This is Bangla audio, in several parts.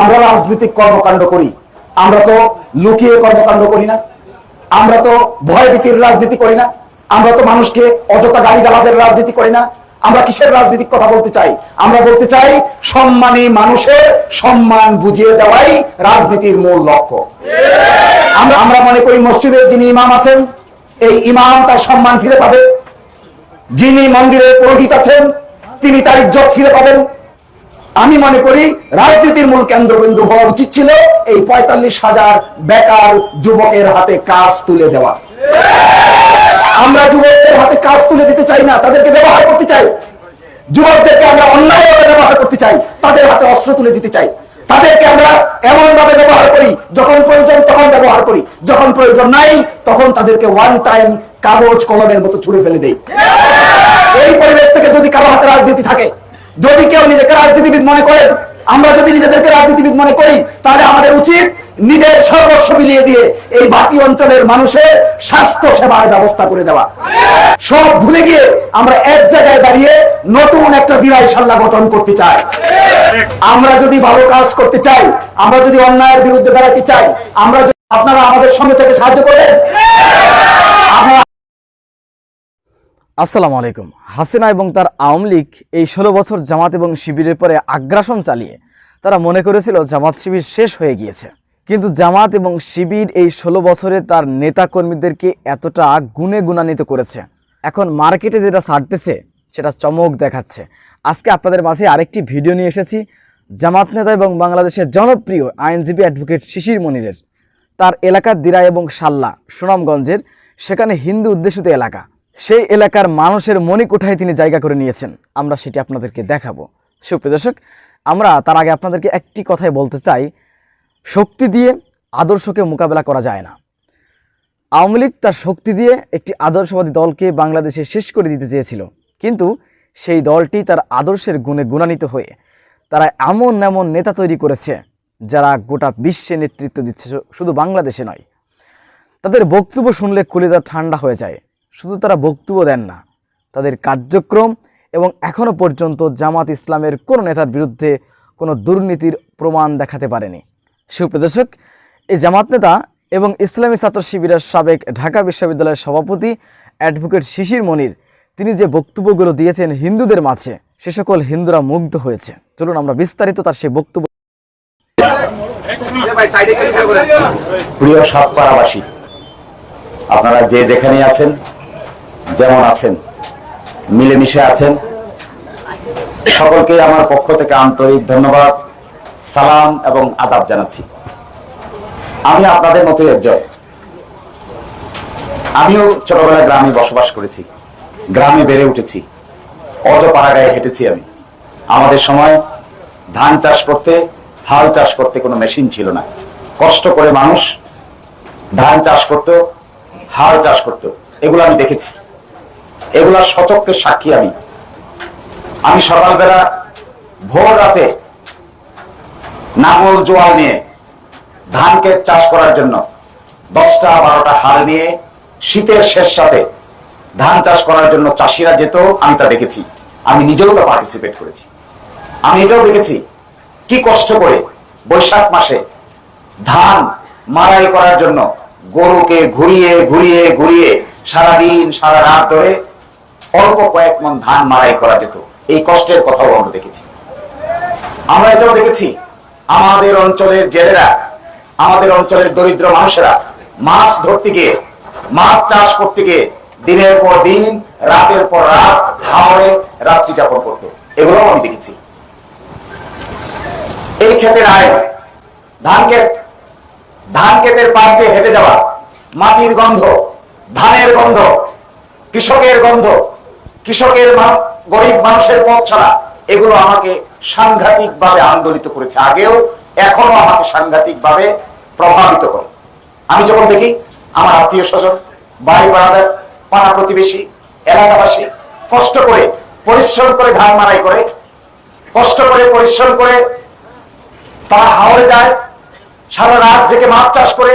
আমরা রাজনৈতিক কর্মকাণ্ড করি। আমরা তো লুকিয়ে কর্মকাণ্ড করি না। আমরা তো ভয় ভীতির রাজনীতি করি না। আমরা তো মানুষকে অযথা গাড়ি গালাজের রাজনীতি করি না। আমরা কিসের রাজনীতিক কথা বলতে চাই? আমরা বলতে চাই সম্মানী মানুষের সম্মান বুঝিয়ে দেওয়াই রাজনীতির মূল লক্ষ্য। আমরা আমরা মনে করি মসজিদের যিনি ইমাম আছেন, এই ইমাম তার সম্মান ফিরে পাবে। যিনি মন্দিরের পুরোহিত আছেন, তিনি তার ইজ্জত ফিরে পাবেন। আমি মনে করি রাজনীতির মূল কেন্দ্রবিন্দু হওয়া উচিত ছিল এই পঁয়তাল্লিশ হাজার বেকার যুবকের হাতে কাজ তুলে দেওয়া। আমরা যুবকদের হাতে কাজ তুলে দিতে চাই না, তাদেরকে ব্যবহার করতে চাই। যুবকদেরকে আমরা অন্যায়ভাবে ব্যবহার করতে চাই, তাদের হাতে অস্ত্র তুলে দিতে চাই। তাদেরকে আমরা এমন ভাবে ব্যবহার করি, যখন প্রয়োজন তখন ব্যবহার করি, যখন প্রয়োজন নাই তখন তাদেরকে ওয়ান টাইম কাগজ, কলমের মতো ছুড়ে ফেলে দেই। এই পরিবেশ থেকে যদি কারও হাতে রাজনীতি থাকে যদি কেউ নিজেকে রাজনীতিবিদ মনে করেন আমরা যদি নিজেদেরকে রাজনীতিবিদ মনে করি, তাহলে আমাদের উচিত নিজের সর্বস্ব মিলিয়ে দিয়ে এই বাকি অঞ্চলের মানুষের স্বাস্থ্য সেবার ব্যবস্থা করে দেওয়া। সব ভুলে গিয়ে আমরা এক জায়গায় দাঁড়িয়ে নতুন একটা দিরাই সাল্লা গঠন করতে চাই। আমরা যদি ভালো কাজ করতে চাই, আমরা যদি অন্যায়ের বিরুদ্ধে দাঁড়াতে চাই, আমরা আপনারা আমাদের সঙ্গে থেকে সাহায্য করবেন? আমরা আসসালামু আলাইকুম। হাসিনা এবং তার আওয়ামী লীগ এই ষোলো বছর জামাত এবং শিবিরের পরে আগ্রাসন চালিয়ে তারা মনে করেছিল জামাত শিবির শেষ হয়ে গিয়েছে। কিন্তু জামাত এবং শিবির এই ষোলো বছরে তার নেতা কর্মীদেরকে এতটা গুণে গুণান্বিত করেছে। এখন মার্কেটে যেটা ছাড়তেছে, সেটা চমক দেখাচ্ছে। আজকে আপনাদের মাঝে আরেকটি ভিডিও নিয়ে এসেছি। জামাত নেতা এবং বাংলাদেশের জনপ্রিয় আইনজীবী অ্যাডভোকেট শিশির মনিরের। তার এলাকার দিরা এবং সাল্লা সুনামগঞ্জের, সেখানে হিন্দু উদ্দেশিত এলাকা। সেই এলাকার মানুষের মণিকোঠায় তিনি জায়গা করে নিয়েছেন। আমরা সেটি আপনাদেরকে দেখাবো। সুপ্রিয় দর্শক, আমরা তার আগে আপনাদেরকে একটি কথাই বলতে চাই। শক্তি দিয়ে আদর্শকে মোকাবেলা করা যায় না। আওয়ামী লীগ তার শক্তি দিয়ে একটি আদর্শবাদী দলকে বাংলাদেশে শেষ করে দিতে চেয়েছিল। কিন্তু সেই দলটি তার আদর্শের গুণে গুণান্বিত হয়ে তারা এমন এমন নেতা তৈরি করেছে, যারা গোটা বিশ্বে নেতৃত্ব দিচ্ছে। শুধু বাংলাদেশে নয়। তাদের বক্তব্য শুনলে কলিজা ঠান্ডা হয়ে যায়। শুধু তারা বক্তব্য দেন না তাদের কার্যক্রম এবং এখনও পর্যন্ত জামাত ইসলামের কোনো নেতার বিরুদ্ধে কোনো দুর্নীতির প্রমাণ দেখাতে পারেনি। সুপ্রদর্শক এই জামাত নেতা এবং ইসলামী ছাত্র শিবিরের সাবেক ঢাকা বিশ্ববিদ্যালয়ের সভাপতি অ্যাডভোকেট শিশির মনির তিনি যে বক্তব্যগুলো দিয়েছেন হিন্দুদের মাঝে সে সকল হিন্দুরা মুগ্ধ হয়েছে। চলুন আমরা বিস্তারিত তার সেই বক্তব্য প্রিয় সাতপাড়াবাসী আপনারা যে যেখানে আছেন যেমন আছেন, মিলেমিশে আছেন। সকলকে আমার পক্ষ থেকে আন্তরিক ধন্যবাদ, সালাম এবং আদাব জানাচ্ছি। আমি আপনাদের মতো একজন। আমিও ছোটবেলায় গ্রামে বসবাস করেছি, গ্রামে বেড়ে উঠেছি, অজপাড়াগায় হেঁটেছি আমি। আমাদের সময় ধান চাষ করতে, হাল চাষ করতে কোনো মেশিন ছিল না। কষ্ট করে মানুষ ধান চাষ করত, হাল চাষ করত, এগুলো আমি দেখেছি। এগুলা সচককে সাক্ষী আমি। আমি সকালবেলা ভোর রাতে নাঙল জোয়াল নিয়ে ধান ক্ষেত চাষ করার জন্য দশটা বারোটা হাল নিয়ে শীতের শেষ সাথে ধান চাষ করার জন্য চাষিরা যেত, আমি তা দেখেছি। আমি নিজেও তা পার্টিসিপেট করেছি। আমি এটাও দেখেছি কি কষ্ট করে বৈশাখ মাসে ধান মারাই করার জন্য গরুকে ঘুরিয়ে ঘুরিয়ে ঘুরিয়ে সারাদিন, সারা রাত ধরে অল্প কয়েক মন ধান মারাই করা যেত। এই কষ্টের কথাও আমরা দেখেছি। আমরা এটাও দেখেছি। আমাদের অঞ্চলের জেলেরা, আমাদের অঞ্চলের দরিদ্র মানুষেরা মাছ ধরতে গিয়ে, মাছ চাষ করতে গিয়ে দিনের পর দিন, রাতের পর রাত হাওড়ে রাত্রি যাপন করতো। এগুলো আমি দেখেছি। এই ক্ষেতের আয়, ধান ক্ষেত, ধান ক্ষেতের পাশ দিয়ে হেঁটে যাওয়া, মাটির গন্ধ, ধানের গন্ধ, কৃষকের গন্ধ কৃষকের গরিব মানুষের পথ ছাড়া এগুলো আমাকে সাংঘাতিক ভাবে আন্দোলিত করেছে। আগেও এখনও আমাকে সাংঘাতিক ভাবে প্রভাবিত করে। আমি যখন দেখি আমার আত্মীয় স্বজন বাড়ি পাড়াদার পাড়া প্রতিবেশী, এলাকাবাসী কষ্ট করে পরিশ্রম করে ধান মারাই করে, কষ্ট করে পরিশ্রম করে তারা হাওড়ে যায়, সারা রাত জেগে মাছ চাষ করে,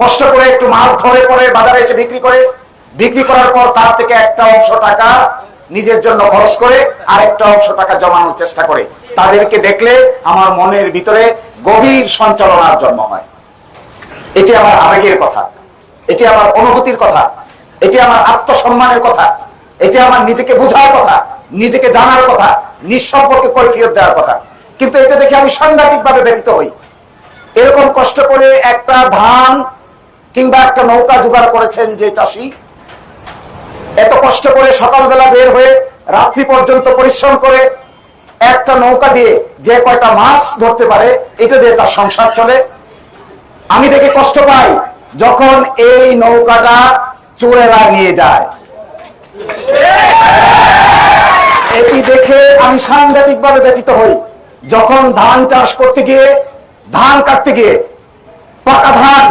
কষ্ট করে একটু মাছ ধরে পরে বাজারে এসে বিক্রি করে বিক্রি করার পর তার থেকে একটা অংশ টাকা নিজের জন্য খরচ করে আর একটা অংশ টাকা জমানোর চেষ্টা করে। তাদেরকে দেখলে আমার মনের ভিতরে গভীর সঞ্চালনার জন্ম হয়। এটি আমার আবেগের কথা। এটি আমার অনুভূতির কথা। এটি আমার আত্মসম্মানের কথা। এটি আমার নিজেকে বোঝার কথা, নিজেকে জানার কথা, নিঃসম্পর্কে কৈফিয়ত দেওয়ার কথা। কিন্তু এটা দেখে আমি সাংঘাতিক ভাবে ব্যতীত হই। এরকম কষ্ট করে একটা ধান কিংবা একটা নৌকা জোগাড় করেছেন যে চাষি এত কষ্ট করে সকালবেলা বের হয়ে রাত্রি পর্যন্ত পরিশ্রম করে একটা নৌকা দিয়ে যে কয়টা মাছ ধরতে পারে, এটা দিয়ে তার সংসার চলে। আমি দেখে কষ্ট পাই যখন এই নৌকাটা চোরেরা নিয়ে যায়। এটি দেখে আমি সাংঘাতিক ভাবে ব্যতীত হই। যখন ধান চাষ করতে গিয়ে, ধান কাটতে গিয়ে পাকা ধান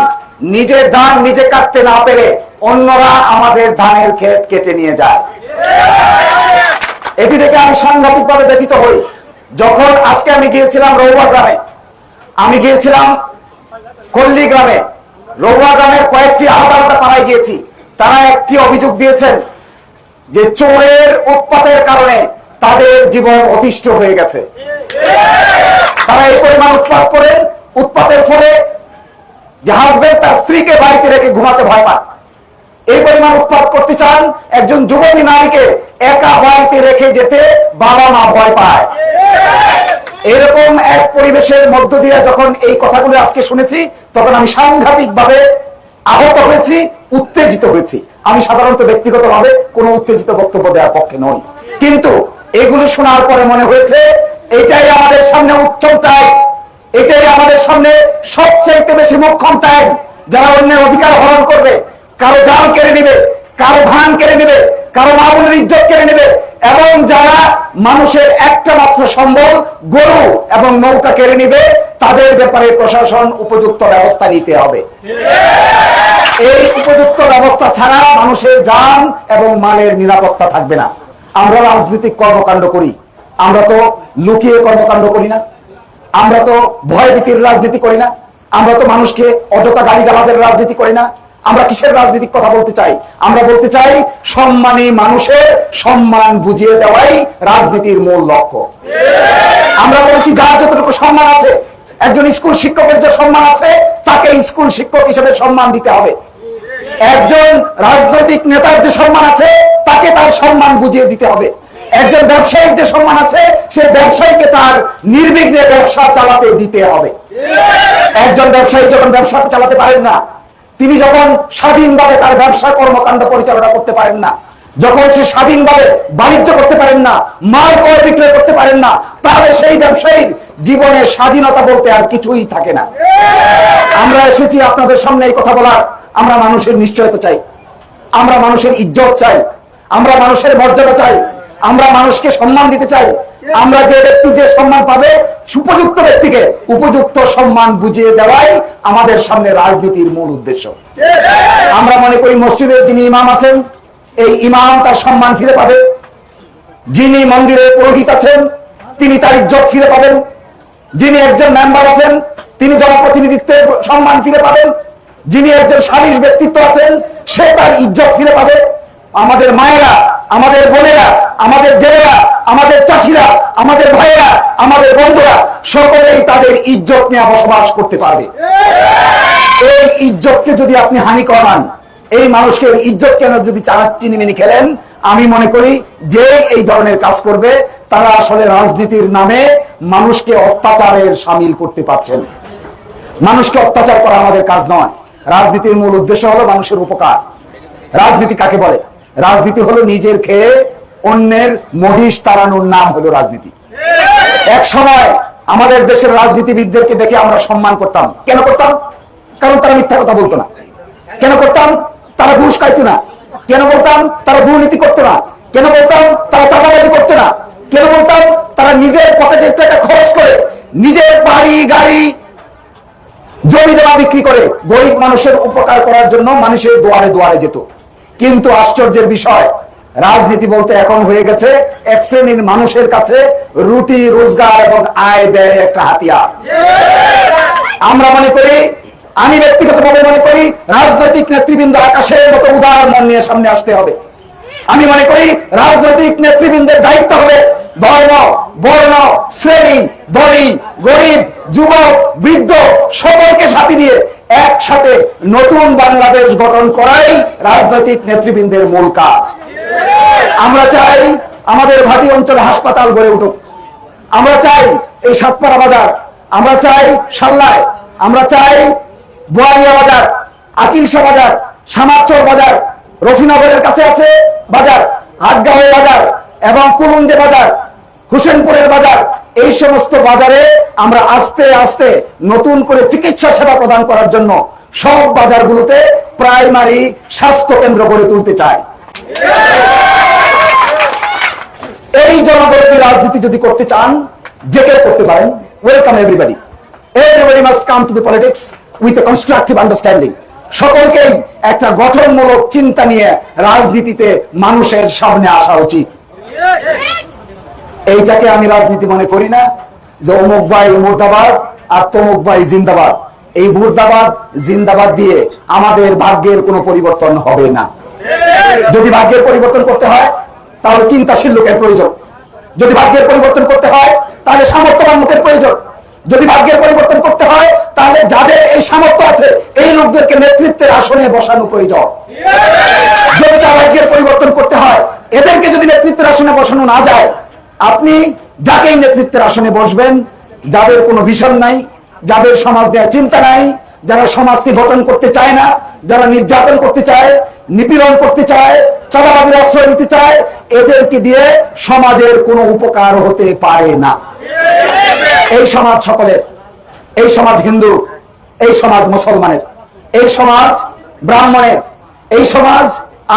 নিজের ধান নিজে কাটতে না পেরে অন্যরা আমাদের ধানের ক্ষেত কেটে নিয়ে যায়। এটি দেখে আমি সাংঘাতিক ভাবে ব্যতীত হই। যখন আজকে আমি গিয়েছিলাম রৌবা গ্রামে, আমি গিয়েছিলাম কল্লি গ্রামে। রৌবা গ্রামের কয়েকটি আলাদা আলাদা পাড়ায় গিয়েছি। তারা একটি অভিযোগ দিয়েছেন যে চোরের উৎপাতের কারণে তাদের জীবন অতিষ্ঠ হয়ে গেছে। তারা এই পরিমাণ উৎপাত করেন। উৎপাতের ফলে যে হাজবেন্ড তার স্ত্রীকে বাড়িতে রেখে ঘুমাতে ভয় পায়। এই পরিমাণ উৎপাদ করতে চান, একজন যুবতী নারীকে একা বাড়িতে রেখে যেতে বাবা মা ভয় পায়। এরকম এক পরিবেশের মধ্য দিয়ে যখন এই কথাগুলো আজকে শুনেছি, তখন আমি সাংঘাতিক ভাবে আহত হয়েছি, উত্তেজিত হয়েছি। আমি সাধারণত ব্যক্তিগতভাবে কোনো উত্তেজিত বক্তব্য দেওয়ার পক্ষে নই। কিন্তু এগুলো শোনার পরে মনে হয়েছে, এটাই আমাদের সামনে টাইম। এটাই আমাদের সামনে সবচেয়ে বেশি মোক্ষম টাইম যারা অন্যের অধিকার হরণ করবে, কারও জাল কেড়ে নিবে, কারও ধান কেড়ে নিবে, কারও মামুনের ইজ্জত কেড়ে নিবে, এবং যারা মানুষের একটা মাত্র সম্বল, গরু এবং নৌকা কেড়ে নিবে, তাদের ব্যাপারে প্রশাসন উপযুক্ত ব্যবস্থা নিতে হবে। এই উপযুক্ত ব্যবস্থা ছাড়া মানুষের যান এবং মালের নিরাপত্তা থাকবে না। আমরা রাজনৈতিক কর্মকাণ্ড করি। আমরা তো লুকিয়ে কর্মকাণ্ড করি না। আমরা তো ভয়ভীতির রাজনীতি করি না, আমরা তো মানুষকে অযথা গালি গালাজের রাজনীতি করি না। আমরা কিসের রাজনীতির কথা বলতে চাই? আমরা বলতে চাই সম্মানী মানুষের সম্মান বুঝিয়ে দেওয়াই রাজনীতির মূল লক্ষ্য। আমরা বলেছি যার যতটুকু সম্মান আছে, একজন স্কুল শিক্ষকের যে সম্মান আছে, তাকে স্কুল শিক্ষক হিসেবে সম্মান দিতে হবে। একজন রাজনৈতিক নেতার যে সম্মান আছে, তাকে তার সম্মান বুঝিয়ে দিতে হবে। একজন ব্যবসায়িক যে সম্মান আছে, সে ব্যবসায়ীকে তার নির্বিঘ্নে ব্যবসা চালাতে দিতে হবে। একজন ব্যবসায়ী যখন ব্যবসা চালাতে পারেন না, তিনি যখন স্বাধীনভাবে তার ব্যবসা কর্মকাণ্ড পরিচালনা করতে পারেন না, যখন সে স্বাধীনভাবে বাণিজ্য করতে পারেন না, মাল ক্রয় বিক্রয় করতে পারেন না, তাহলে সেই ব্যবসায়ীর জীবনের স্বাধীনতা বলতে আর কিছুই থাকে না। আমরা এসেছি আপনাদের সামনে এই কথা বলার, আমরা মানুষের নিশ্চয়তা চাই, আমরা মানুষের ইজ্জত চাই, আমরা মানুষের মর্যাদা চাই। আমরা মানুষকে সম্মান দিতে চাই। আমরা যে ব্যক্তি যে সম্মান পাবে, সুপযুক্ত ব্যক্তিকে উপযুক্ত সম্মান বুঝিয়ে দেওয়াই আমাদের সামনে রাজনীতির মূল উদ্দেশ্য। আমরা মনে করি মসজিদের যিনি ইমাম আছেন, এই ইমাম তার সম্মান ফিরে পাবে। যিনি মন্দিরে পুরোহিত আছেন, তিনি তার ইজ্জত ফিরে পাবেন। যিনি একজন মেম্বার আছেন, তিনি জনপ্রতিনিধিত্বের সম্মান ফিরে পাবেন। যিনি একজন সালিশ ব্যক্তিত্ব আছেন, সে তার ইজ্জত ফিরে পাবে। আমাদের মায়েরা আমাদের বোনেরা, আমাদের জেলেরা, আমাদের চাষিরা, আমাদের ভাইয়েরা, আমাদের বন্ধুরা, সকলেই তাদের ইজ্জত নিয়ে বসবাস করতে পারবে। এই ইজ্জতকে যদি আপনি হানি করান, এই মানুষকে ইজ্জত কেন যদি চানা চিনিমিনি খেলেন, আমি মনে করি যে এই ধরনের কাজ করবে, তারা আসলে রাজনীতির নামে মানুষকে অত্যাচারের সামিল করতে পারছেন মানুষকে অত্যাচার করা আমাদের কাজ নয়। রাজনীতির মূল উদ্দেশ্য হলো মানুষের উপকার। রাজনীতি কাকে বলে? রাজনীতি হলো নিজের খেয়ে অন্যের মহিষ তাড়ানোর নাম হলো রাজনীতি। এক সময় আমাদের দেশের রাজনীতিবিদদেরকে দেখে আমরা সম্মান করতাম। কেন করতাম? কারণ তারা মিথ্যা কথা বলতো না। কেন করতাম? তারা ঘুষ খাইতো না। কেন বলতাম? তারা দুর্নীতি করতো না। কেন বলতাম? তারা চাঁদাবাজি করতো না। কেন বলতাম? তারা নিজের পকেটের টাকা খরচ করে নিজের বাড়ি, গাড়ি জমি জমা বিক্রি করে গরিব মানুষের উপকার করার জন্য মানুষের দুয়ারে দুয়ারে যেত। কিন্তু আশ্চর্যের বিষয়, রাজনীতি বলতে এখন হয়ে গেছে এক শ্রেণির মানুষের কাছে রুটি, রোজগার এবং আয় ব্যয় একটা হাতিয়ার। আমরা মনে করি, আমি ব্যক্তিগতভাবে মনে করি, রাজনৈতিক নেতৃবৃন্দ আকাশের মতো উদাহরণ নিয়ে সামনে আসতে হবে। আমি মনে করি, রাজনৈতিক নেতৃবৃন্দের দায়িত্ব হবে ধর্ম বর্ণ শ্রেণি, ধনী, গরিব, যুবক, বৃদ্ধ, সকলকে সাথে নিয়ে একসাথে নতুন বাংলাদেশ গঠন করাই রাজনৈতিক নেতৃবৃন্দের মূল কাজ। আমরা চাই আমাদের ভাটি অঞ্চলে হাসপাতাল গড়ে উঠুক। আমরা চাই এই সাতপাড়া বাজার, আমরা চাই সাল্লায় আমরা চাই বোয়ালিয়া বাজার আকিলসা বাজার সামাচর বাজার, রফিনগরের কাছে আছে বাজার, হাটগাঁও বাজার এবং কুলুন্দে বাজার, হুসেনপুরের বাজার, এই সমস্ত বাজারে আমরা আস্তে আস্তে নতুন করে চিকিৎসা সেবা প্রদান করার জন্য সব বাজারগুলোতে প্রাইমারি স্বাস্থ্য কেন্দ্র গড়ে তুলতে চাই। এই জনগণের রাজনীতি যদি করতে চান, যে কেউ করতে পারেন। Welcome everybody everybody must come to the politics with a constructive understanding সকলকেই একটা গঠনমূলক চিন্তা নিয়ে রাজনীতিতে মানুষের সামনে আসা উচিত। এইটাকে আমি রাজনীতি মনে করি না যে অমুক ভাই মুর্দাবাদ আর তমুক ভাই জিন্দাবাদ। এই মুর্দাবাদ, জিন্দাবাদ দিয়ে আমাদের ভাগ্যের কোনো পরিবর্তন হবে না। যদি ভাগ্যের পরিবর্তন করতে হয়, তাহলে চিন্তাশীল লোকের প্রয়োজন। যদি ভাগ্যের পরিবর্তন করতে হয়, তাহলে সামর্থ্যবান লোকের প্রয়োজন। যদি ভাগ্যের পরিবর্তন করতে হয়, তাহলে যাদের এই সামর্থ্য আছে, এই লোকদেরকে নেতৃত্বের আসনে বসানো প্রয়োজন। যদি তার ভাগ্যের পরিবর্তন করতে হয় এদেরকে যদি নেতৃত্বের আসনে বসানো না যায়, আপনি যাকেই নেতৃত্বের আসনে বসবেন, যাদের কোনো ভিশন নাই, যাদের সমাজ দেওয়ার চিন্তা নাই, যারা সমাজকে গঠন করতে চায় না, যারা নির্যাতন করতে চায়, নিপীড়ন করতে চায়, চাঁদাবাজির আশ্রয় নিতে চায়, এদেরকে দিয়ে সমাজের কোনো উপকার হতে পারে না। এই সমাজ সকলের, এই সমাজ হিন্দু, এই সমাজ মুসলমানের, এই সমাজ ব্রাহ্মণের, এই সমাজ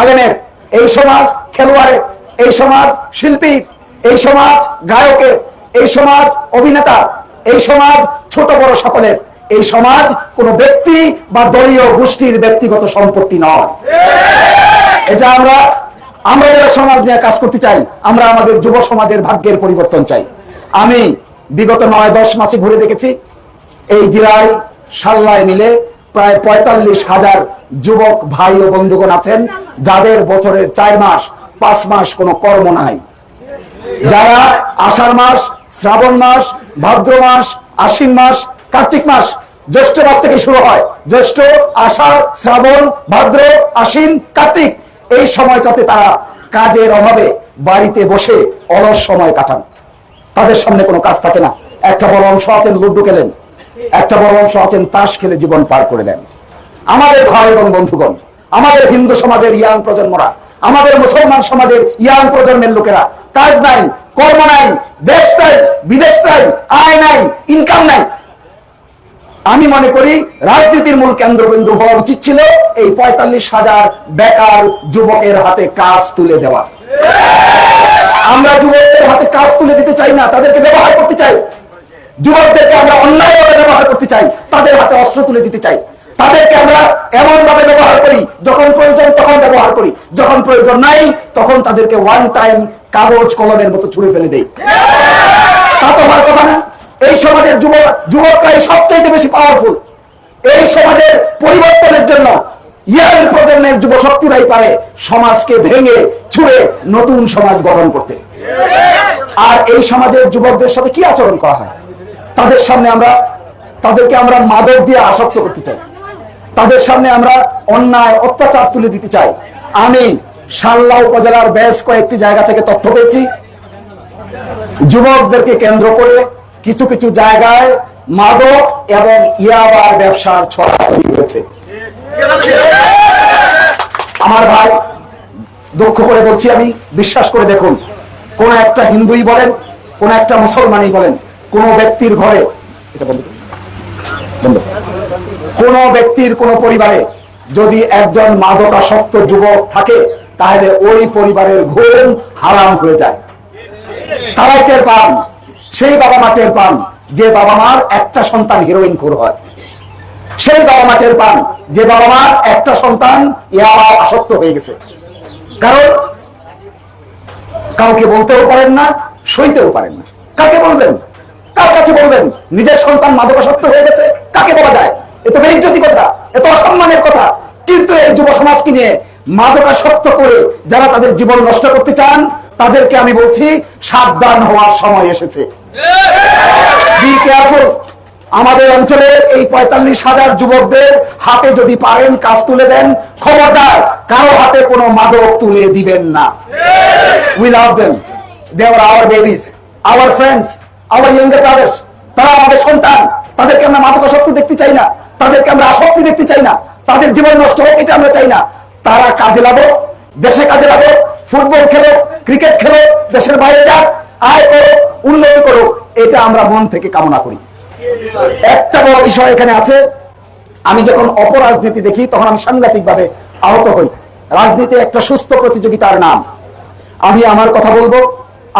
আলেমের এই সমাজ খেলোয়াড়ের এই সমাজ শিল্পী, এই সমাজ গায়কের এই সমাজ অভিনেতা, এই সমাজ ছোট বড় সকলের, এই সমাজ কোনো ব্যক্তি বা দলীয় গোষ্ঠীর ব্যক্তিগত সম্পত্তি নয়। এটা আমরা আমরা যারা সমাজ নিয়ে কাজ করতে চাই, আমরা আমাদের যুব সমাজের ভাগ্যের পরিবর্তন চাই। আমি বিগত নয় দশ মাসে ঘুরে দেখেছি, এই দিরাই সাল্লায় মিলে প্রায় পঁয়তাল্লিশ হাজার যুবক, ভাই ও বন্ধুগণ আছেন, যাদের বছরের চার মাস, পাঁচ মাস কোনো কর্ম নাই। যারা আষাঢ় মাস, শ্রাবণ মাস, ভাদ্র মাস, আশ্বিন মাস, কার্তিক মাস, জ্যৈষ্ঠ মাস থেকে শুরু হয়। জ্যৈষ্ঠ, আষাঢ়, শ্রাবণ, ভাদ্র, আশ্বিন, কার্তিক, এই সময়টাতে তারা কাজের অভাবে বাড়িতে বসে অলস সময় কাটান। তাদের সামনে কোনো কাজ থাকে না। একটা বড় অংশ আছেন, লুডু খেলেন। একটা বড় অংশ আছেন তাস খেলে জীবন পার করে দেন। আমাদের ভাই এবং বন্ধুগণ, আমাদের হিন্দু সমাজের ইয়াং প্রজন্মরা, আমাদের মুসলমান সমাজের ইয়াং প্রজন্মের লোকেরা, কাজ নাই, কর্ম নাই, দেশ নাই, বিদেশ নাই, আয় নাই ইনকাম নাই। আমি মনে করি রাজনীতির মূল কেন্দ্রবিন্দু হওয়া উচিত ছিল এই পঁয়তাল্লিশ হাজার বেকার যুবকের হাতে কাজ তুলে দেওয়া। আমরা যুবকদের হাতে কাজ তুলে দিতে চাই না, তাদেরকে ব্যবহার করতে চাই। যুবকদেরকে আমরা অন্যায়ভাবে ব্যবহার করতে চাই, তাদের হাতে অস্ত্র তুলে দিতে চাই। তাদেরকে আমরা এমন ভাবে ব্যবহার করি, যখন প্রয়োজন তখন ব্যবহার করি, যখন প্রয়োজন নাই তখন তাদেরকে ওয়ান টাইম কাগজ কলমের মতো ছুড়ে ফেলে দেই। তা তো হওয়ার কথা না। এই সমাজের যুবক যুবকরাই সবচাইতে বেশি পাওয়ারফুল এই সমাজের পরিবর্তনের জন্য ইয়াং প্রজন্মের যুব শক্তিরাই পারে সমাজকে ভেঙে ছুঁড়ে নতুন সমাজ গঠন করতে। আর এই সমাজের যুবকদের সাথে কি আচরণ করা হয়? তাদের সামনে আমরা, তাদেরকে আমরা মাদক দিয়ে আসক্ত করতে চাই। তাদের সামনে আমরা অন্যায়, অত্যাচার তুলে দিতে চাই। আমি সাল্লা উপজেলার বেশ কয়েকটি জায়গা থেকে তথ্য পেয়েছি। যুবকদেরকে কেন্দ্র করে কিছু কিছু জায়গায় মাদক এবং ইয়াবার ব্যবসার ছড়াছড়ি হয়েছে। আমার ভাই, দুঃখ করে বলছি আমি, বিশ্বাস করে দেখুন, কোন একটা হিন্দুই বলেন, কোন একটা মুসলমানই বলেন কোন ব্যক্তির ঘরে, এটা কোন ব্যক্তির কোন পরিবারে যদি একজন মাদকাসক্ত যুবক থাকে, তাহলে ওই পরিবারের ঘুম হারাম হয়ে যায়। তারাই টের পান, সেই বাবা মা টের পান যে বাবা মার একটা সন্তান হিরোইন খুর হয়। সেই বাবা মা টের পান যে বাবা মার একটা সন্তান ইয়াবা আসক্ত হয়ে গেছে। কারণ কাউকে বলতেও পারেন না, সইতেও পারেন না। কাকে বলবেন? কার কাছে বলবেন? নিজের সন্তান মাদকাসক্ত হয়ে গেছে, কাকে বলা যায়? এ তো বেইজ্জতি কথা, এ তো অসম্মানের কথা। কিন্তু এই যুব সমাজকে নিয়ে মাদকাসক্ত করে যারা তাদের জীবন নষ্ট করতে চান, তাদেরকে আমি বলছি, সাবধান হওয়ার সময় এসেছে। আমাদের অঞ্চলের এই পঁয়তাল্লিশ হাজার যুবকদের হাতে যদি পারেন কাজ তুলে দেন, খবরদার, কারও হাতে কোনো মাদক তুলে দিবেন না। We love them they our babies our friends our younger brothers তারা আমাদের সন্তান, তাদেরকে আমরা মাদকাসক্তি দেখতে চাই না, তাদেরকে আমরা আসক্তি দেখতে চাই না, তাদের জীবন নষ্ট হোক এটা আমরা চাই না। তারা কাজে লাগো, দেশে কাজে লাগো, ফুটবল খেলো, ক্রিকেট খেলো, দেশের বাইরে যাক, আয় করো, উন্নতি করো, এটা আমরা মন থেকে কামনা করি। একটা বড় বিষয় এখানে আছে, আমি যখন অপরাজনীতি দেখি, তখন আমি সাংঘাতিক ভাবে আহত হই। রাজনীতি একটা সুস্থ প্রতিযোগিতার নাম। আমি আমার কথা বলব,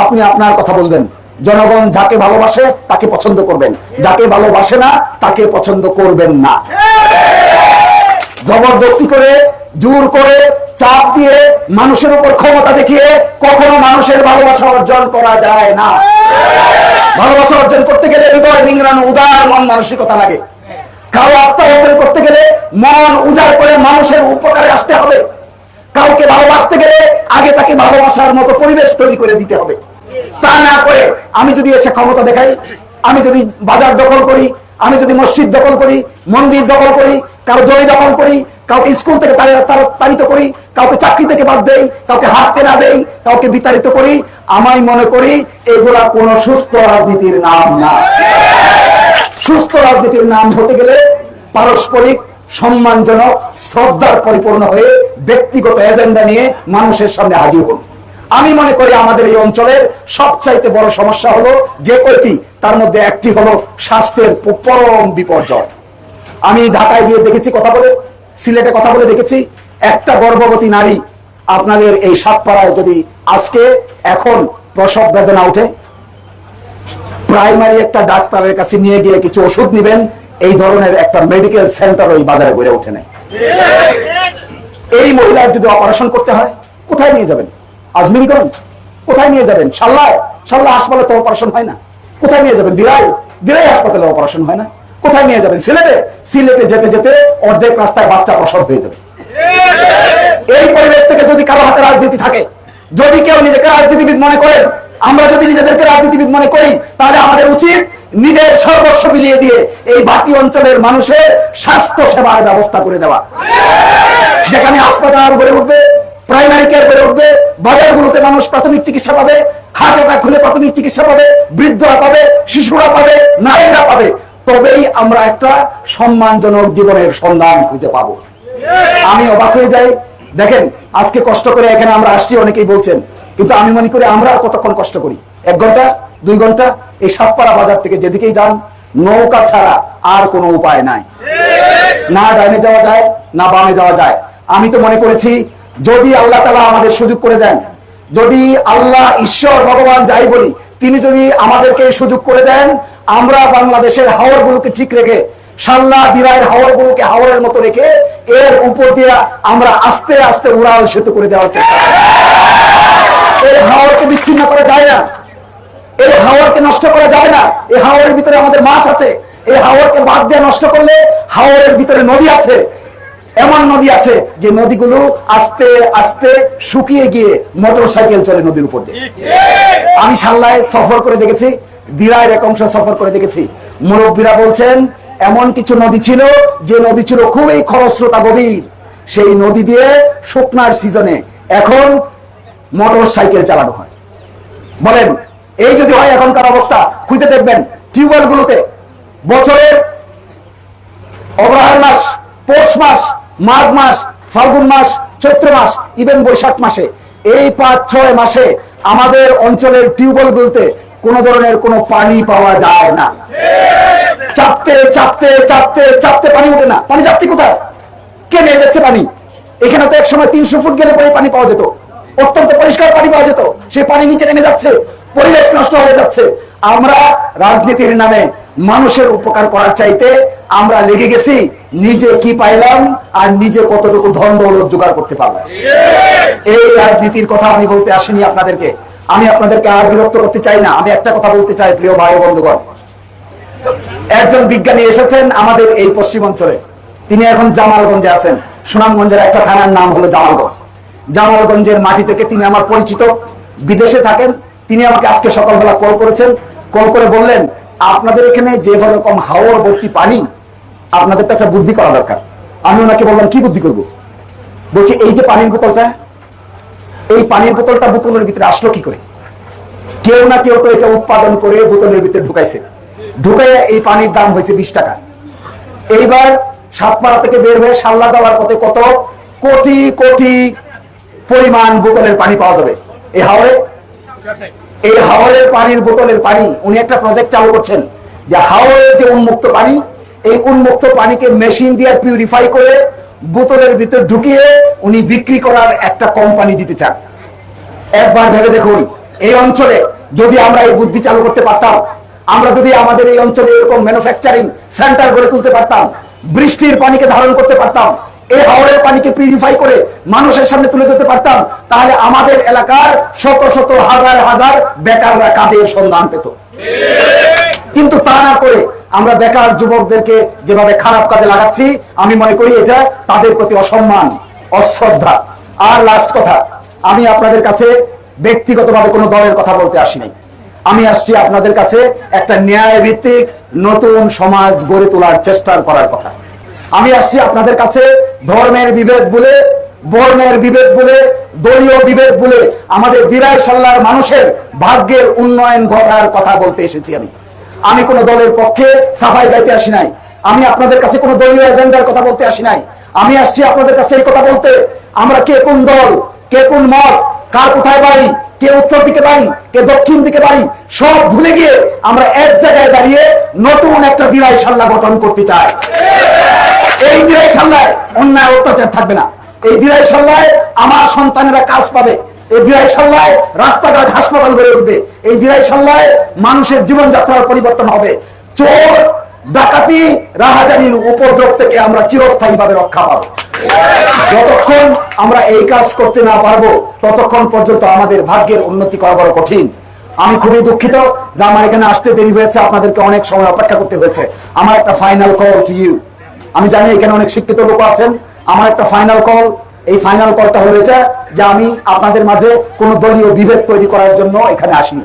আপনি আপনার কথা বলবেন। জনগণ যাকে ভালোবাসে তাকে পছন্দ করবেন। যাকে ভালোবাসে না, তাকে পছন্দ করবেন না। জবরদস্তি করে, জোর করে, চাপ দিয়ে মানুষের উপর ক্ষমতা দেখিয়ে কখনো মানুষের ভালোবাসা অর্জন করা যায় না। ভালোবাসা অর্জন করতে গেলে হৃদয় নিংরানো উদার মন মানসিকতা লাগে। কারও আস্থা অর্জন করতে গেলে মন উজাড় করে মানুষের উপকারে আসতে হবে। কাউকে ভালোবাসতে গেলে আগে তাকে ভালোবাসার মতো পরিবেশ তৈরি করে দিতে হবে। তা না করে আমি যদি এসে ক্ষমতা দেখাই, আমি যদি বাজার দখল করি, আমি যদি মসজিদ দখল করি, মন্দির দখল করি, কারও জমি দখল করি, কাউকে স্কুল থেকে তাড়িত করি, কাউকে চাকরি থেকে বাদ দেই, কাউকে হাঁটতে না দেই, কাউকে বিতাড়িত করি আমি মনে করি এগুলা কোন সুস্থ রাজনীতির নাম না। সুস্থ রাজনীতির নাম হতে গেলে পারস্পরিক সম্মানজনক, শ্রদ্ধার পরিপূর্ণ হয়ে ব্যক্তিগত এজেন্ডা নিয়ে মানুষের সামনে হাজির হন। আমি মনে করি আমাদের এই অঞ্চলের সবচাইতে বড় সমস্যা হলো যে কয়টি, তার মধ্যে একটি হলো স্বাস্থ্যের পরম বিপর্যয়। আমি ঢাকায় গিয়ে দেখেছি কথা বলে, সিলেটে কথা বলে দেখেছি, একটা গর্ভবতী নারী আপনাদের এই সাতপাড়ায় যদি আজকে এখন প্রসব বেদনা উঠে প্রাইমারি একটা ডাক্তারের কাছে নিয়ে গিয়ে কিছু ওষুধ নিবেন, এই ধরনের একটা মেডিকেল সেন্টার ওই বাজারে গড়ে ওঠে নাই এই মহিলার যদি অপারেশন করতে হয়, কোথায় নিয়ে যাবেন? আজমিরিগঞ্জ কোথায় নিয়ে যাবেন? সাল্লায় সাল্লাহ হাসপাতালে তো অপারেশন হয় না। কোথায় নিয়ে যাবেন? দিরাই দিরাই হাসপাতালে অপারেশন হয় না। কোথায় নিয়ে যাবেন? সিলেটে? সিলেটে যেতে যেতে অর্ধেক রাস্তায় বাচ্চা প্রসব হয়ে যাবে। এই পরিবেশ থেকে যদি কারও হাতে রাজনীতি থাকে, যদি কেউ নিজেকে রাজনীতিবিদ মনে করেন আমরা যদি নিজেদেরকে রাজনীতিবিদ মনে করি, তাহলে আমাদের উচিত নিজের সর্বস্ব বিলিয়ে দিয়ে এই বাকি অঞ্চলের মানুষের স্বাস্থ্য সেবার ব্যবস্থা করে দেওয়া। যেখানে হাসপাতাল গড়ে উঠবে প্রাইমারি কেয়ার গড়ে উঠবে, বাজারগুলোতে মানুষ প্রাথমিক চিকিৎসা পাবে, হার্ট অ্যাটাক হলে প্রাথমিক চিকিৎসা পাবে, বৃদ্ধরা পাবে, শিশুরা পাবে, নারীরা পাবে। তবেই আমরা একটা সম্মানজনক জীবনের সন্ধান খুঁজে পাবো। আমি অবাক হয়ে যাই। দেখেন, আজকে কষ্ট করে এখানে আমরা আসছি, অনেকেই বলছেন। কিন্তু আমি মনে করি আমরা কতক্ষণ কষ্ট করি? এক ঘণ্টা, দুই ঘণ্টা? এই সাতপাড়া বাজার থেকে যেদিকেই যান, নৌকা ছাড়া আর কোনো উপায় নাই। না ডাইনে যাওয়া যায়, না বামে যাওয়া যায়। আমি তো মনে করেছি যদি আল্লাহ তালা আমাদের সুযোগ করে দেন, যদি আল্লাহ ঈশ্বর, ভগবান যাই বলি, তিনি যদি আমাদেরকে সুযোগ করে দেন, আমরা বাংলাদেশের হাওড়গুলোকে ঠিক রেখে সাল্লা দিরায়ের হাওড়গুলোকে হাওড়ের মতো রেখে, এর উপর দিয়ে আমরা আস্তে আস্তে উড়াল সেতু করে দেওয়ার চেষ্টা। এই হাওড়কে বিচ্ছিন্ন করা যায় না। এই হাওয়ারকে নষ্ট করা যাবে না। এই হাওয়ারের ভিতরে আমাদের মাছ আছে। এই হাওয়ারকে বাদ দিয়ে নষ্ট করলে হাওয়ারের ভিতরে নদী আছে। এমন নদী আছে যে নদীগুলো আস্তে আস্তে শুকিয়ে গিয়ে মোটর সাইকেল চলে নদীর উপর দিয়ে। আমি সাল্লায় সফর করে দেখেছি দিরায়ের এক অংশ সফর করে দেখেছি। মুরব্বীরা বলছেন, এমন কিছু নদী ছিল, যে নদী ছিল খুবই খরস্রোতা গভীর। সেই নদী দিয়ে শুকনার সিজনে এখন মোটর সাইকেল চালানো হয়। বলেন, এই যদি হয় এখনকার অবস্থা, খুঁজে দেখবেন টিউবওয়েল গুলোতে বছরের অগ্রহায়ণ মাস, পৌষ মাস, মাঘ মাস ফাল্গুন মাস, চৈত্র মাস ইভেন বৈশাখ মাসে। এই পাঁচ, ছয় মাসে আমাদের অঞ্চলের টিউবওয়েল গুলোতে কোন ধরনের কোনো পানি পাওয়া যায় না। চাপতে চাপতে চাপতে চাপতে পানি ওঠে না। পানি যাচ্ছে কোথায়? কে নিয়ে যাচ্ছে পানি? এখানে তো এক সময় তিনশো ফুট গেলে পরে পানি পাওয়া যেত। অত্যন্ত পরিষ্কার পানি পাওয়া যেত। সেই পানি নিচে নেমে যাচ্ছে। পরিবেশ নষ্ট হয়ে যাচ্ছে। আমরা রাজনীতির নামে মানুষের উপকার করার চাইতে আমরা লেগে গেছি, নিজে কি পাইলাম আর নিজে কতটুকু ধন দৌলত জোগাড় করতে পারলাম। এই রাজনীতির কথা আমি বলতে আসিনি আপনাদেরকে। আমি আপনাদেরকে আর বিরক্ত করতে চাই না। আমি একটা কথা বলতে চাই, প্রিয় ভাই বন্ধুগণ। একজন বিজ্ঞানী এসেছেন আমাদের এই পশ্চিম অঞ্চলে। তিনি এখন জামালগঞ্জে আছেন। সুনামগঞ্জের একটা থানার নাম হলো জামালগঞ্জ। জামালগঞ্জের মাটি থেকে তিনি আমার পরিচিত। বিদেশে থাকেন। তিনি আমাকে আজকে সকালবেলা কল করেছেন। কল করে বললেন, আপনাদের এখানে যে রকম হাওয়ার ভর্তি পানি, আপনাদের তো একটা বুদ্ধি করা দরকার। আমি ওনাকে বললাম, কি বুদ্ধি করব? বলছি, এই যে পানির বোতলটা, এই পানির বোতলটা বোতলের ভিতরে আসলো কি করে? কেউ না কেউ তো এটা উৎপাদন করে বোতলের ভিতরে ঢুকাইছে। ঢুকাইয়া এই পানির দাম হয়েছে বিশ টাকা। এইবার সাতপাড়া থেকে বের হয়ে সাল্লা যাওয়ার পথে কত কোটি কোটি পরিমাণ বোতলের পানি পাওয়া যাবে। এই হাওড়ে এই হাওড়ের পানির বোতলের পানি, উনি একটা প্রজেক্ট চালু করছেন। যে হাওড়ের যে উন্মুক্ত পানি, এই উন্মুক্ত পানিকে মেশিন দিয়ে পিউরিফাই করে বোতলের ভিতর ঢুকিয়ে উনি বিক্রি করার একটা কোম্পানি দিতে চান। একবার ভেবে দেখুন, এই অঞ্চলে যদি আমরা এই বুদ্ধি চালু করতে পারতাম, আমরা যদি আমাদের এই অঞ্চলে এরকম ম্যানুফ্যাকচারিং সেন্টার গড়ে তুলতে পারতাম, বৃষ্টির পানিকে ধারণ করতে পারতাম এই হাওড়ের পানিকে পিউরিফাই করে মানুষের সামনে তুলে ধরতে পারতাম, তাহলে আমাদের এলাকার শত শত হাজার হাজার বেকাররা কাজের সন্ধান পেত। কিন্তু তা না করে আমরা বেকার যুবকদেরকে যেভাবে খারাপ কাজে লাগাচ্ছি, আমি মনে করি এটা তাদের প্রতি অসম্মান, অশ্রদ্ধা। আর লাস্ট কথা, আমি আপনাদের কাছে ব্যক্তিগতভাবে কোনো দলের কথা বলতে আসি নাই। আমি আসছি আপনাদের কাছে একটা ন্যায় ভিত্তিক নতুন সমাজ গড়ে তোলার চেষ্টা করার কথা। আমি আসছি আপনাদের কাছে ধর্মের বিভেদ বলে, বর্ণের বিভেদ বলে, দলীয় বিভেদ বলে, আমাদের দিরাই সাল্লার মানুষের ভাগ্যের উন্নয়ন ঘটার কথা বলতে এসেছি আমি। আমি কোন দলের পক্ষে সাফাই গাইতে আসি নাই। আমি আপনাদের কাছে কোন দলীয় এজেন্ডার কথা বলতে আসি নাই। আমি আসছি আপনাদের কাছে এই কথা বলতে। আমরা কে কোন দল, কে কোন মত, কার কোথায় বাড়ি, কে উত্তর দিকে বাড়ি, কে দক্ষিণ দিকে বাড়ি, সব ভুলে গিয়ে আমরা এক জায়গায় দাঁড়িয়ে নতুন একটা দিরাই সাল্লা গঠন করতে চাই। এই দিরাই সাল্লায় অন্যায় অত্যাচার থাকবে না। এই দিরাই সাল্লায় আমার সন্তানেরা কাজ পাবে। এই দিরাই সাল্লায় রাস্তাঘাট হাসপাতাল গড়ে উঠবে। এই দিরাই সাল্লায় মানুষের জীবনযাত্রার পরিবর্তন হবে। চোর, ডাকাতি, রাহাজানির উপদ্রব থেকে আমরা চিরস্থায়ী ভাবে রক্ষা পাবো। যতক্ষণ আমরা এই কাজ করতে না পারব, ততক্ষণ পর্যন্ত আমাদের ভাগ্যের উন্নতি করা বড় কঠিন। আমি খুবই দুঃখিত যে আমার এখানে আসতে দেরি হয়েছে। আপনাদেরকে অনেক সময় অপেক্ষা করতে হয়েছে। আমার একটা ফাইনাল কল টু ইউ আমি জানি এখানে অনেক শিক্ষিত লোক আছেন। আমার একটা ফাইনাল কল এই ফাইনাল কলটা হলো এটা যে আমি আপনাদের মাঝে কোনো দলীয় বিভেদ তৈরি করার জন্য এখানে আসিনি।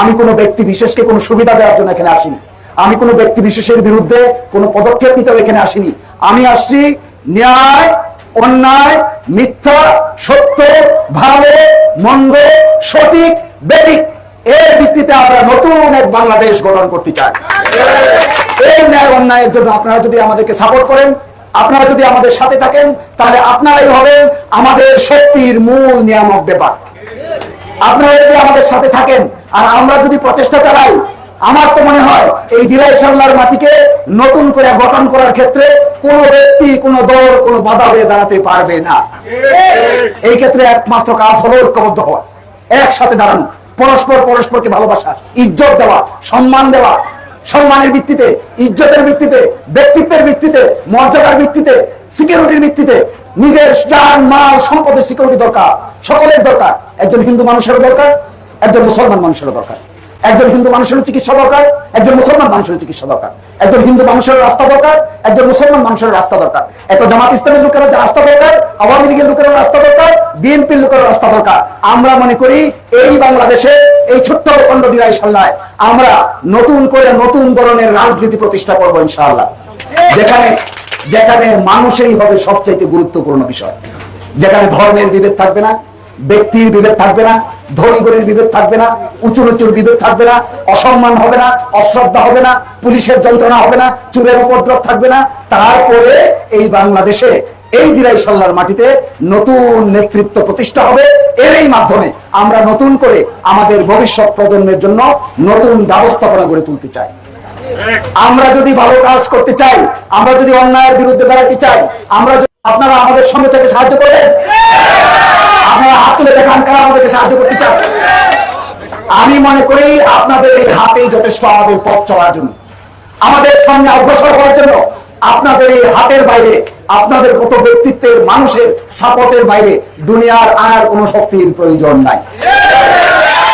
আমি কোনো ব্যক্তি বিশেষকে কোনো সুবিধা দেওয়ার জন্য এখানে আসিনি। আমি কোনো ব্যক্তি বিশেষের বিরুদ্ধে কোনো পদক্ষেপ নিতেও এখানে আসিনি। আমি আসছি ন্যায়, অন্যায়, মিথ্যা, সত্য, ভালো, মন্দ, সঠিক বেদিক এর ভিত্তিতে আমরা নতুন এক বাংলাদেশ গঠন করতে চাই। এই ন্যায় অন্যায়ের জন্য আপনারা যদি আমাদেরকে সাপোর্ট করেন, আপনারা যদি আমাদের সাথে থাকেন, তাহলে আপনারাই হবেন আমাদের শক্তির মূল নিয়ামক ব্যাপার। আপনারা যদি আমাদের সাথে থাকেন, আর আমরা যদি প্রচেষ্টা চালাই, আমার তো মনে হয় এই দিলাই সাল্লার মাটিকে নতুন করে গঠন করার ক্ষেত্রে কোন ব্যক্তি, কোন দল, কোন বাধা হয়ে দাঁড়াতে পারবে না। এই ক্ষেত্রে একমাত্র কাজ হলো ঐক্যবদ্ধ হওয়া। একসাথে দাঁড়ানো। পরস্পর পরস্পরকে ভালোবাসা, ইজ্জত দেওয়া, সম্মান দেওয়া সম্মানের ভিত্তিতে, ইজ্জতের ভিত্তিতে, ব্যক্তিত্বের ভিত্তিতে, মর্যাদার ভিত্তিতে সিকিউরিটির ভিত্তিতে নিজের যান মাল, সম্পদের সিকিউরিটি দরকার। সকলের দরকার। একজন হিন্দু মানুষেরও দরকার, একজন মুসলমান মানুষেরও দরকার। একজন হিন্দু মানুষের চিকিৎসা দরকার, একজন মুসলমান মানুষের চিকিৎসা দরকার। একজন হিন্দু মানুষের রাস্তা দরকার, একজন মুসলমান মানুষের রাস্তা দরকার। একটা জামাত ইসলামের লোকের রাস্তা দরকার, আওয়ামী লীগের লোকের রাস্তা দরকার, বিএনপির লোকের রাস্তা দরকার। আমরা মনে করি এই বাংলাদেশে, এই ছোট্ট খণ্ড দিরাই সাল্লায় আমরা নতুন করে নতুন ধরনের রাজনীতি প্রতিষ্ঠা করব ইনশাআল্লাহ। যেখানে যেখানে মানুষই হবে সবচাইতে গুরুত্বপূর্ণ বিষয়। যেখানে ধর্মের বিভেদ থাকবে না ব্যক্তির বিভেদ থাকবে না ধনী বিভেদ থাকবে না উঁচু নিচুর বিভেদ থাকবে না, অসম্মান হবে না, অশ্রদ্ধা হবে না, পুলিশের যন্ত্রণা হবে না, চুরের উপদ্রব থাকবে না। তারপরে এই বাংলাদেশে এই দিরাই সাল্লার মাটিতে নতুন নেতৃত্ব প্রতিষ্ঠা হবে এর এই মাধ্যমে আমরা নতুন করে আমাদের ভবিষ্যৎ প্রজন্মের জন্য নতুন ব্যবস্থাপনা গড়ে তুলতে চাই। আমরা যদি ভালো কাজ করতে চাই, আমরা যদি অন্যায়ের বিরুদ্ধে দাঁড়াতে চাই, আমরা যদি আপনারা আমাদের সঙ্গে থেকে সাহায্য করবেন? আপনারা হাত তুলে দেখান কারা আমাদেরকে সাহায্য করতে চান। আমি মনে করি আপনাদের এই হাতেই যথেষ্ট আমাদের পথ চলার জন্য। আমাদের সামনে অগ্রসর হওয়ার জন্য আপনাদের এই হাতের বাইরে, আপনাদের মতো ব্যক্তিত্বের, মানুষের সাপোর্টের বাইরে দুনিয়ার আর কোনো শক্তির প্রয়োজন নাই।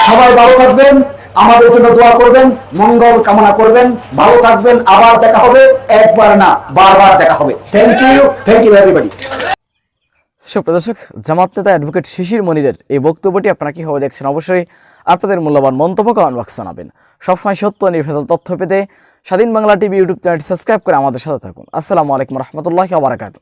সবাই ভালো থাকবেন, আমাদের জন্য দোয়া করবেন, মঙ্গল কামনা করবেন, ভালো থাকবেন, আবার দেখা হবে, একবার না, বারবার দেখা হবে। Thank you thank you everybody সুপ্রদর্শক Jamaat নেতা অ্যাডভোকেট শিশির মনিরের এই বক্তব্যটি আপনারা কীভাবে দেখছেন? অবশ্যই আপনাদের মূল্যবান মন্তব্য কমেন্ট বক্স জানাবেন। সবসময় সত্য নির্ভেজাল তথ্য পেতে স্বাধীন বাংলা টিভি ইউটিউব চ্যানেলটি সাবস্ক্রাইব করে আমাদের সাথে থাকুন। আসসালামু আলাইকুম রহমতুল্লাহ আবরাকাত